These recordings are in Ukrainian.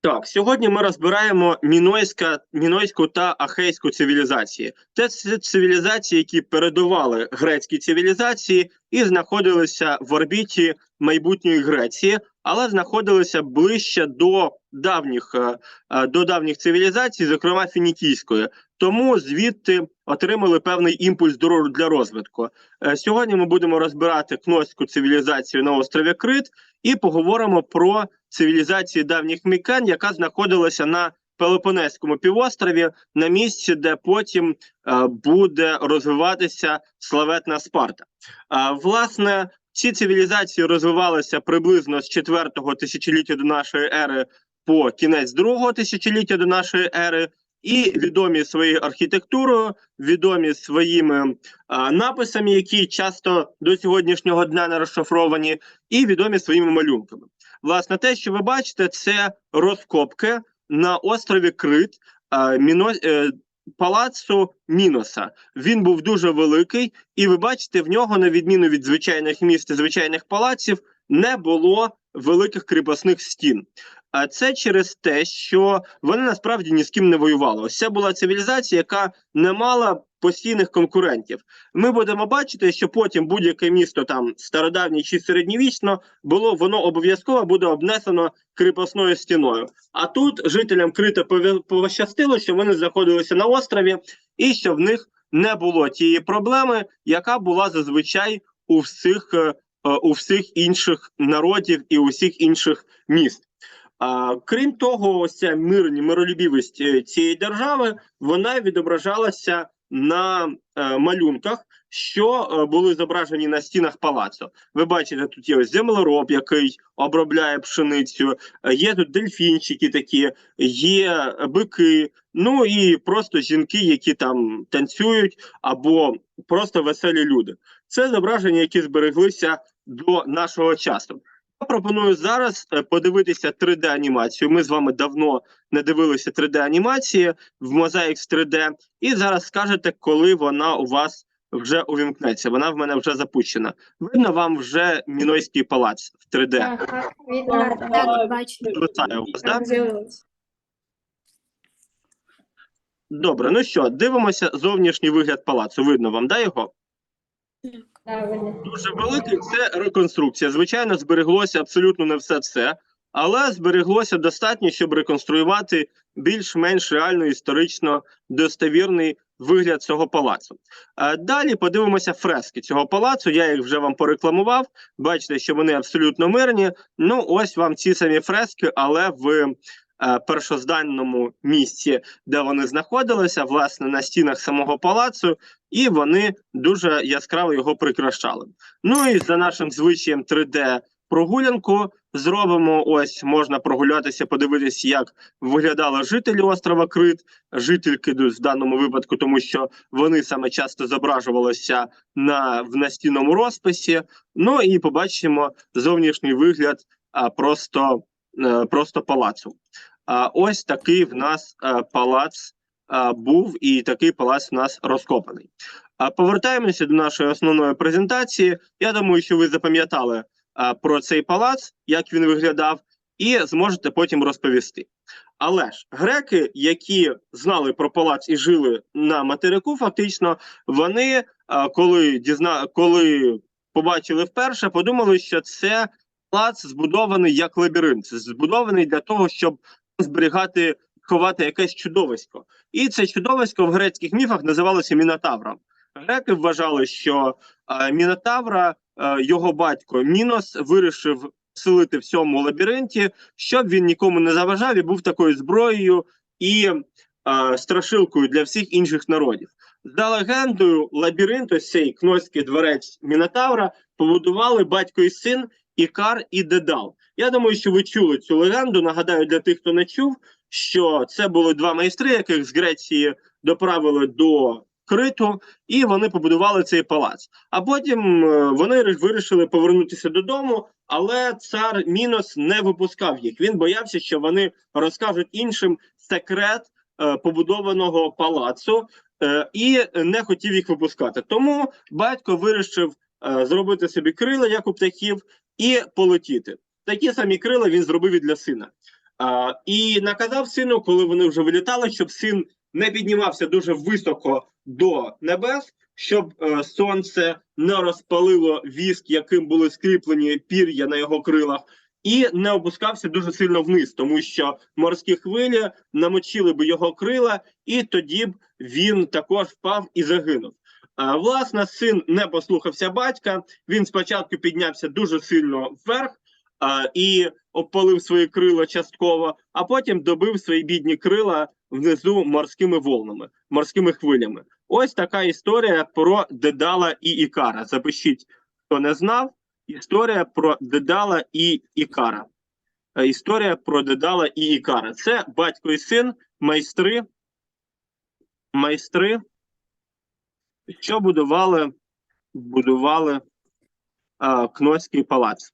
Так, сьогодні ми розбираємо мінойська, мінойську та ахейську цивілізації. Це цивілізації, які передували грецькій цивілізації і знаходилися в орбіті майбутньої Греції, але знаходилися ближче до давніх, е, е, до давніх цивілізацій, зокрема фінікійської. Тому звідти отримали певний імпульс для розвитку. Е, Сьогодні ми будемо розбирати кнойську цивілізацію на острові Крит і поговоримо про цивілізації давніх мікен, яка знаходилася на Пелопонезькому півострові, на місці, де потім е, буде розвиватися славетна Спарта. А, власне, ці цивілізації розвивалися приблизно з 4-го тисячоліття до нашої ери по кінець другого тисячоліття до нашої ери, і відомі своєю архітектурою, відомі своїми а, написами, які часто до сьогоднішнього дня не розшифровані, і відомі своїми малюнками. Власне, те, що ви бачите, це розкопки на острові Крит Міно, е, палацу Міноса. Він був дуже великий, і ви бачите, в нього, на відміну від звичайних міст і звичайних палаців, не було великих кріпосних стін. А це через те, що вони насправді ні з ким не воювали. Ось це була цивілізація, яка не мала постійних конкурентів. Ми будемо бачити, що потім будь-яке місто там стародавнє чи середньовічно було воно обов'язково буде обнесено кріпосною стіною. А тут жителям Крита пове- пощастило, що вони знаходилися на острові, і що в них не було тієї проблеми, яка була зазвичай у всіх, е, е, у всіх інших народів і у всіх інших міст. А, крім того, ось ця мирні миролюбівість е, цієї держави вона відображалася на е, малюнках, що е, були зображені на стінах палацу. Ви бачите, тут є ось землероб, який обробляє пшеницю, е, є тут дельфінчики такі, є бики, ну і просто жінки, які там танцюють, або просто веселі люди. Це зображення, які збереглися до нашого часу. Я пропоную зараз е, подивитися 3D-анімацію. Ми з вами давно не дивилися 3D-анімації в Mosaic 3D, і зараз скажете, коли вона у вас вже увімкнеться. Вона в мене вже запущена. Видно вам вже Мінойський палац в 3D. Ага, видно. Так, вас, Так. Добре, ну що, дивимося зовнішній вигляд палацу. Видно вам, да, його? Так. Дуже великий це реконструкція. Звичайно, збереглося абсолютно не все це, але збереглося достатньо, щоб реконструювати більш-менш реально історично достовірний вигляд цього палацу. Далі подивимося фрески цього палацу. Я їх вже вам порекламував. Бачите, що вони абсолютно мирні. Ну, ось вам ці самі фрески, але в першозданному місці, де вони знаходилися, власне, на стінах самого палацу, і вони дуже яскраво його прикрашали. Ну і за нашим звичаєм 3D прогулянку зробимо. Ось можна прогулятися, подивитися, як виглядали жителі острова Крит, жительки в даному випадку, тому що вони саме часто зображувалися на в настінному розписі. Ну і побачимо зовнішній вигляд а, просто, е, просто палацу. А ось такий в нас е, палац був, і такий палац в нас розкопаний. Повертаємося до нашої основної презентації. Я думаю, що ви запам'ятали про цей палац, як він виглядав, і зможете потім розповісти. Але ж греки, які знали про палац і жили на материку, фактично, вони, коли дізна... коли побачили вперше, подумали, що це палац збудований як лабіринт, збудований для того, щоб зберігати, ховати якесь чудовисько. І це чудовисько в грецьких міфах називалося Мінотавром. Греки вважали, що е, Мінотавра, е, його батько Мінос, вирішив селити в цьому лабіринті, щоб він нікому не заважав і був такою зброєю і е, страшилкою для всіх інших народів. За легендою, лабіринт, ось цей кнойський дворець Мінотавра, побудували батько і син Ікар і Дедал. Я думаю, що ви чули цю легенду. Нагадаю для тих, хто не чув, що це були два майстри, яких з Греції доправили до Криту, і вони побудували цей палац. А потім е, вони вирішили повернутися додому, але цар Мінос не випускав їх. Він боявся, що вони розкажуть іншим секрет е, побудованого палацу, е, і не хотів їх випускати. Тому батько вирішив е, зробити собі крила, як у птахів, і полетіти. Такі самі крила він зробив і для сина. А, і наказав сину, коли вони вже вилітали, щоб син не піднімався дуже високо до небес, щоб е, сонце не розпалило віск, яким були скріплені пір'я на його крилах, і не опускався дуже сильно вниз, тому що морські хвилі намочили б його крила, і тоді б він також впав і загинув. Власне, син не послухався батька. Він спочатку піднявся дуже сильно вверх і обпалив свої крила частково, а потім добив свої бідні крила внизу морськими волнами, морськими хвилями. Ось така історія про Дедала і Ікара. Запишіть, хто не знав. Історія про Дедала і Ікара. Е, Історія про Дедала і Ікара. Це батько і син, майстри, майстри, що будували, будували а, Кнойський палац.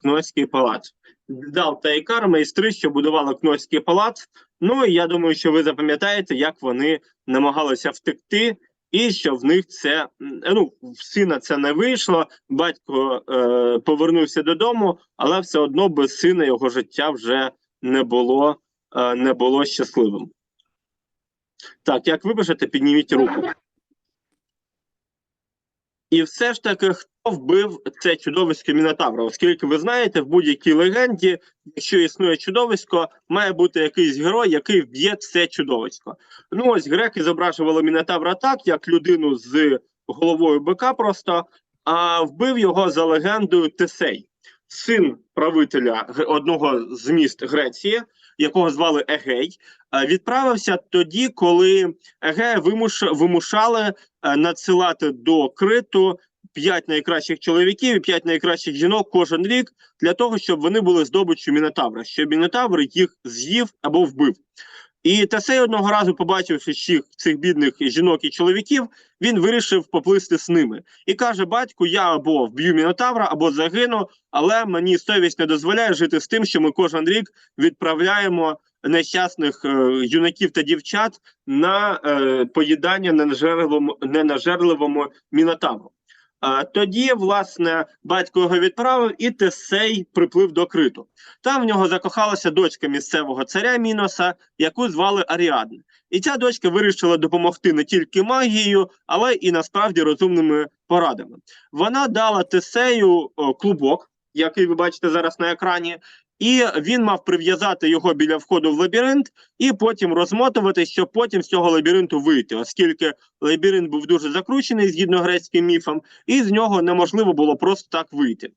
Кнойський палац. Дедал та Ікар майстри, що будували Кнойський палац. Ну і я думаю, що ви запам'ятаєте, як вони намагалися втекти, і що в них це ну в сина це не вийшло. Батько е, повернувся додому, але все одно без сина його життя вже не було, е, не було щасливим. Так, як ви бажаєте, підніміть руку. І все ж таки, хто вбив це чудовисько Мінотавра? Оскільки ви знаєте, в будь-якій легенді, якщо існує чудовисько, має бути якийсь герой, який вб'є це чудовисько. Ну ось греки зображували Мінотавра так, як людину з головою бика просто, а вбив його за легендою Тесей, син правителя одного з міст Греції, якого звали Егей, е, відправився тоді, коли Егея вимуш... вимушали е, надсилати до Криту п'ять найкращих чоловіків і п'ять найкращих жінок кожен рік для того, щоб вони були здобиччю Мінотавра, щоб Мінотавр їх з'їв або вбив. І Тесей одного разу, побачивши всіх цих бідних жінок і чоловіків, він вирішив поплисти з ними і каже: Батьку, я або вб'ю Мінотавра, або загину, але мені совість не дозволяє жити з тим, що ми кожен рік відправляємо нещасних е, юнаків та дівчат на е, поїдання ненажерливому, ненажерливому мінотавру. Тоді, власне, батько його відправив, і Тесей приплив до Криту. Там в нього закохалася дочка місцевого царя Міноса, яку звали Аріадна. І ця дочка вирішила допомогти не тільки магією, але і насправді розумними порадами. Вона дала Тесею клубок, який ви бачите зараз на екрані, і він мав прив'язати його біля входу в лабіринт і потім розмотувати, щоб потім з цього лабіринту вийти, оскільки лабіринт був дуже закручений згідно грецьким міфам, і з нього неможливо було просто так вийти.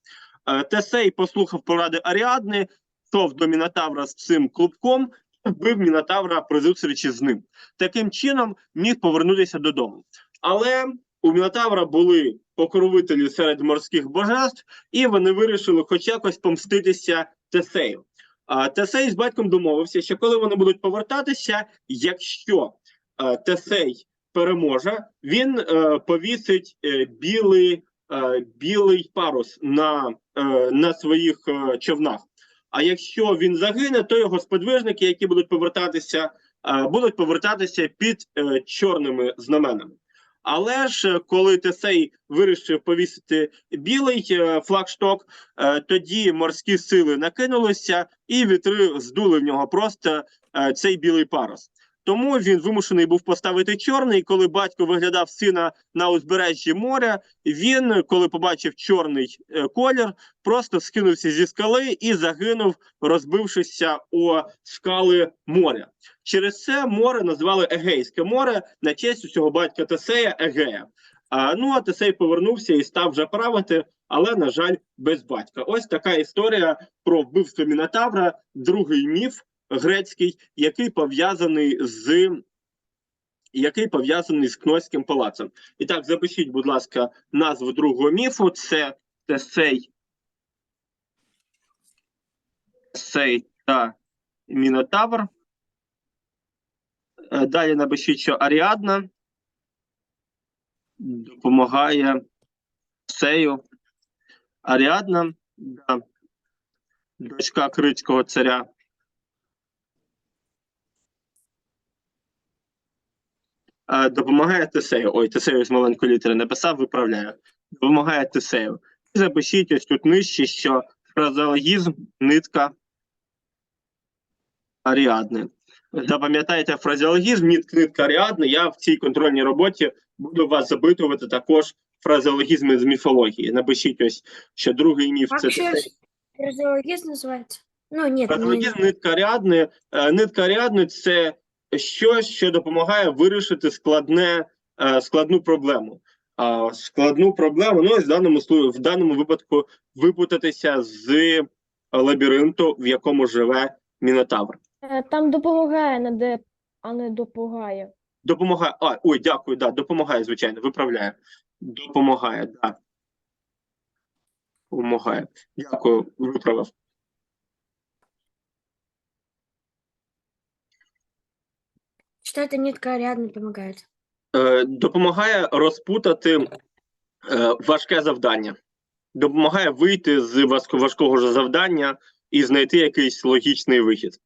Е, Тесей послухав поради Аріадни, йшов до Мінотавра з цим клубком вбив Мінотавра при зустрічі з ним. Таким чином міг повернутися додому. Але у Мінотавра були покровителі серед морських божеств, і вони вирішили хоч якось помститися Тесею. Тесей з батьком домовився, що коли вони будуть повертатися, якщо е, Тесей переможе, він е, повісить е, білий, білий парус на, на своїх човнах. А якщо він загине, то його сподвижники, які будуть повертатися, будуть повертатися під чорними знаменами. Але ж е, коли Тесей вирішив повісити білий е, флагшток, е, тоді морські сили накинулися, і вітри здули в нього просто цей білий парус. Тому він вимушений був поставити чорний. Коли батько виглядав сина на узбережжі моря, він, коли побачив чорний е, колір, просто скинувся зі скали і загинув, розбившися о скали моря. Через це море назвали Егейське море на честь усього батька Тесея Егея. А, ну а Тесей повернувся і став вже правити, але, на жаль, без батька. Ось така історія про вбивство Мінотавра, другий міф грецький, який пов'язаний з який пов'язаний з Кнойським палацем. І так, запишіть, будь ласка, назву другого міфу. Це Тесей, Тесей та Мінотавр. Е, Далі напишіть, що Аріадна допомагає Сею. Аріадна, да, дочка критського царя. Допомагає Тесею. Ой, Тесею з маленької літери написав, виправляю. Допомагає Тесею. І запишіть ось тут нижче, що фразеологізм нитка Аріадни. Запам'ятайте фразеологізм, нитка Аріадни. Я в цій контрольній роботі буду вас запитувати також фразеологізми з міфології. Напишіть ось, що другий міф це еще фразеологизм называется? Ну, не- фразеологізм нитка Аріадни. Е, Нитка Аріадни це щось, що допомагає вирішити складне, е, складну проблему. А складну проблему, ну, ось в даному в даному випадку випутатися з лабіринту, в якому живе Мінотавр. Е, Там допомагає, не де, а не допомагає. Допомагає. А, ой, дякую, да, допомагає, звичайно, виправляє. Допомагає, да. Допомагає. Дякую, виправив. Что эта нитка Ариадны помогает? Е, допомагає розпутати е, важке завдання. Допомагає вийти з важко- важкого ж завдання і знайти якийсь логічний вихід.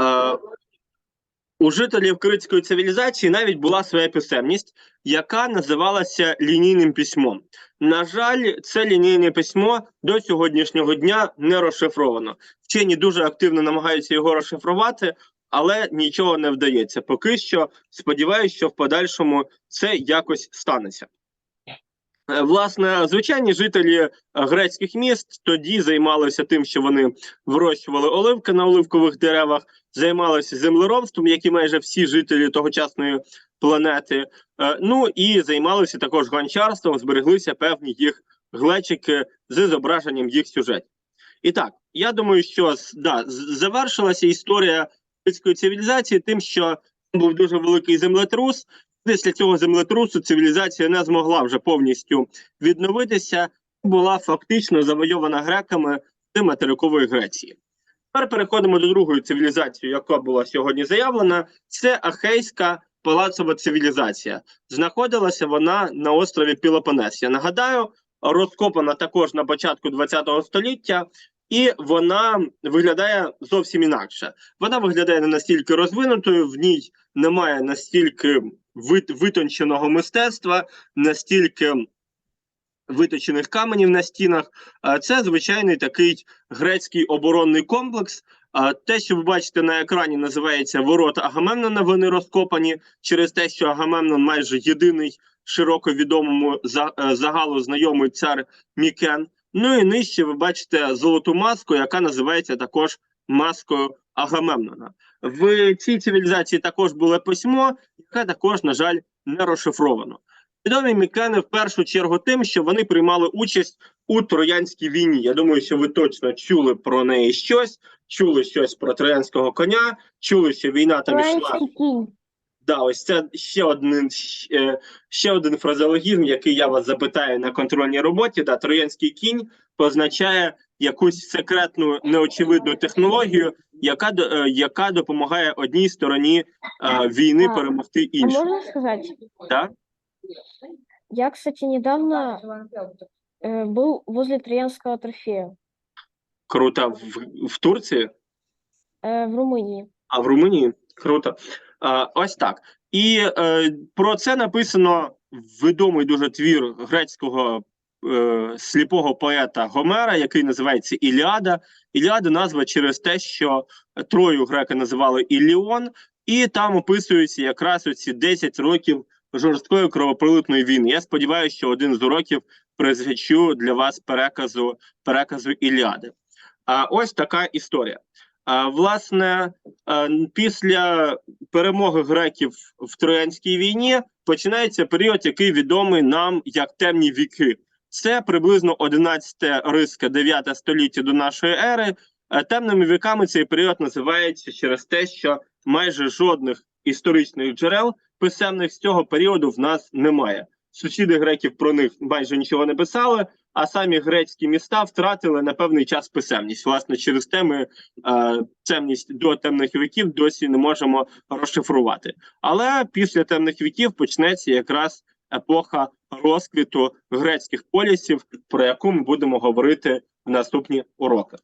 Е, у жителів критської цивілізації навіть була своя писемність, яка називалася лінійним письмом. На жаль, це лінійне письмо до сьогоднішнього дня не розшифровано. Вчені дуже активно намагаються його розшифрувати, але нічого не вдається. Поки що сподіваюся, що в подальшому це якось станеться. Е, Власне, звичайні жителі е, грецьких міст тоді займалися тим, що вони вирощували оливки на оливкових деревах, займалися землеробством, як і майже всі жителі тогочасної планети. Е, Ну і займалися також гончарством, збереглися певні їх глечики з зображенням їх сюжетів. І так, я думаю, що да, завершилася історія людської цивілізації тим, що був дуже великий землетрус. Після цього землетрусу цивілізація не змогла вже повністю відновитися, була фактично завойована греками з материкової Греції. Тепер переходимо до другої цивілізації, яка була сьогодні заявлена. Це Ахейська палацова цивілізація. Знаходилася вона на острові Пілопонес. Я нагадаю, розкопана також на початку ХХ століття, і вона виглядає зовсім інакше. Вона виглядає не настільки розвинутою, в ній немає настільки вит, витонченого мистецтва, настільки виточених каменів на стінах. Це звичайний такий грецький оборонний комплекс. Те, що ви бачите на екрані, називається ворота Агамемнона. Вони розкопані через те, що Агамемнон майже єдиний широко відомому е, загалу знайомий цар Мікен. Ну і нижче ви бачите золоту маску, яка називається також маскою Агамемнона. В цій цивілізації також було письмо, яке також, на жаль, не розшифровано. Відомі мікени в першу чергу тим, що вони приймали участь у Троянській війні. Я думаю, що ви точно чули про неї щось, чули щось про троянського коня, чули, що війна там йшла. Троянський кінь. Да, ось це ще один ще, ще один фразеологізм, який я вас запитаю на контрольній роботі. Да, троянський кінь позначає якусь секретну неочевидну технологію, яка до- е, яка допомагає одній стороні е, війни А, перемогти А іншу. можно сказать? Да? Я, кстати, недавно э, был возле Троянского трофея Круто в, в Турції. э, в Румынии. А в Румунії круто. А, ось так. І е, про це написано відомий дуже твір грецького е, сліпого поета Гомера, який називається Іліада. Іліада назва через те, що Трою греки називали Іліон, і там описуються якраз оці 10 років жорсткої кровопролитної війни. Я сподіваюся, що один з уроків присвячу для вас переказу переказу Іліади. А ось така історія. А, власне, після перемоги греків в Троянській війні починається період, який відомий нам як темні віки. Це приблизно 11 риска 9 століття до нашої ери. Темними віками цей період називається через те, що майже жодних історичних джерел писемних з цього періоду в нас немає. Сусіди греків про них майже нічого не писали, а самі грецькі міста втратили на певний час писемність. Власне, через те ми е, темність до темних віків досі не можемо розшифрувати. Але після темних віків почнеться якраз епоха розквіту грецьких полісів, про яку ми будемо говорити в наступні уроки.